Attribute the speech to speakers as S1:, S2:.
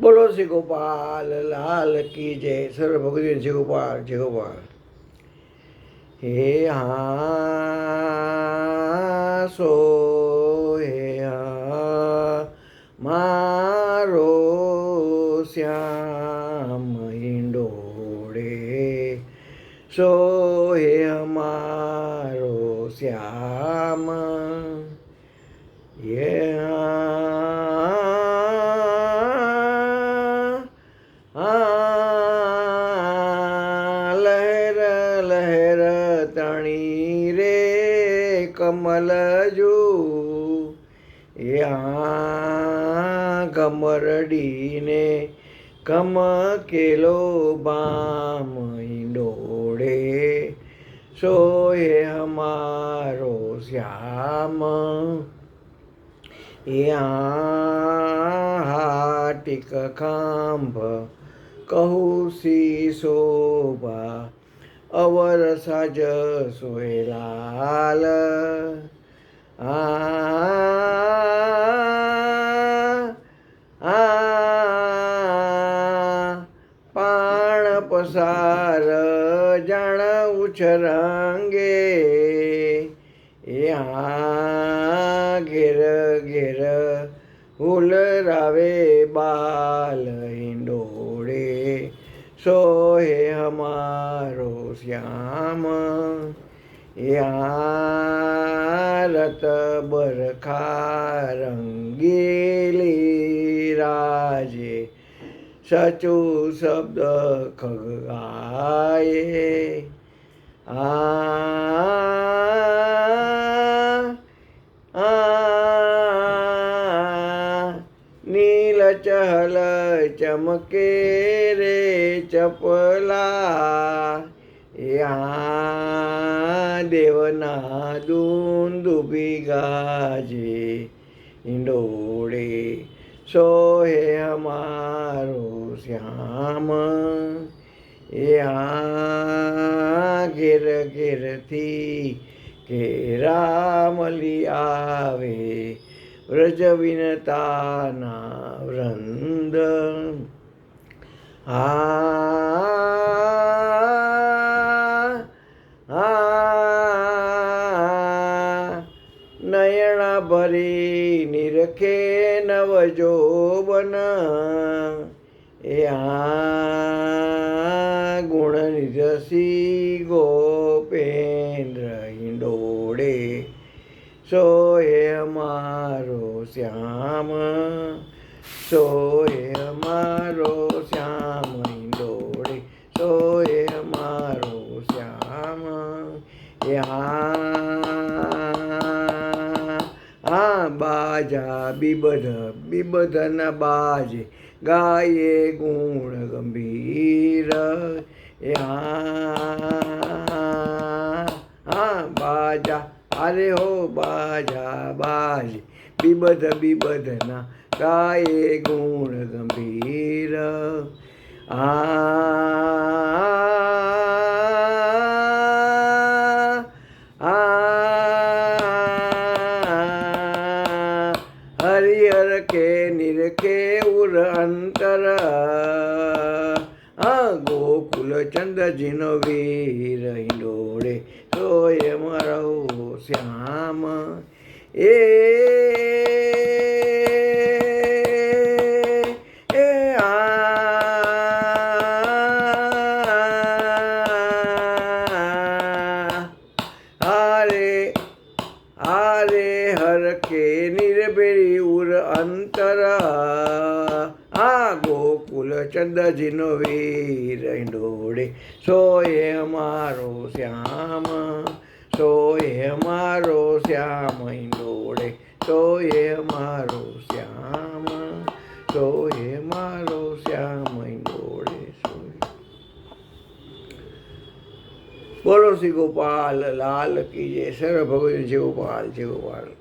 S1: બોલો શ્રી ગોપાલ, લાલ કી જય. સર્વ ભગવતી શ્રી ગોપાલ જય ગોપાલ. હે હા, સો હે હા, મારો શ્યામ હિંડોળે. સો હે અમારો લહેર તણી રે કમલ જો. યા કમરડીને કમ કેલો બામ ડોળે સોય અમારો શ્યામ. યા હાટિક ખાંભ કહું સી શોભા અવર સાજ સોયલાલ આ આ પાણ પસાર જાણ ઉછરંગે યા ઘેર ઘેર હુલ રાવે બાલ હિંડોળે સોહે હમારો શ્યામ યારત બરખા રંગેલી રાજે સચો શબ્દ ખગાયે આ ચહલ ચમકે રે ચપલા. યા દેવના દુભી ગાજે. ઇંડોળે સોહે અમારો શ્યામ. યા ઘેર ઘેરથી ઘેરા મળી આવે. વ્રજ વિનતાના વૃંદ આ નયણા ભરી નિરખે નવજોબન. એ આ ગુણ નિરસી સોય મારો શ્યામ સોય મારો શ્યામ, હિંડોળે સોય મારો શ્યામ, યા હા બાજા બિબધ, બિબધના બાજે ગાયે ગુણ ગંભીર, યા હા બાજા અરે હો બાજા બાજે બિબધ બિબધના ગાયે ગુણ ગંભીર. આ હરિહર કે નિરખે ઉર અંતર. ગોકુલ ચંદ્રજીનો વીર તો સોય મારો શ્યામ. એ અંતર. આ ગોકુલ ચંદ્રજીનો વીર હિંડોળે સોય મારો શ્યામ. સોય મારો શ્યામ ડોળે તો એ મારો શ્યામ સોય મારો શ્યામ ડોળે બોલો શ્રી ગોપાલ, લાલ કી જય સર્વ ભગવાન જય ગોપાલ જય ગોપાલ.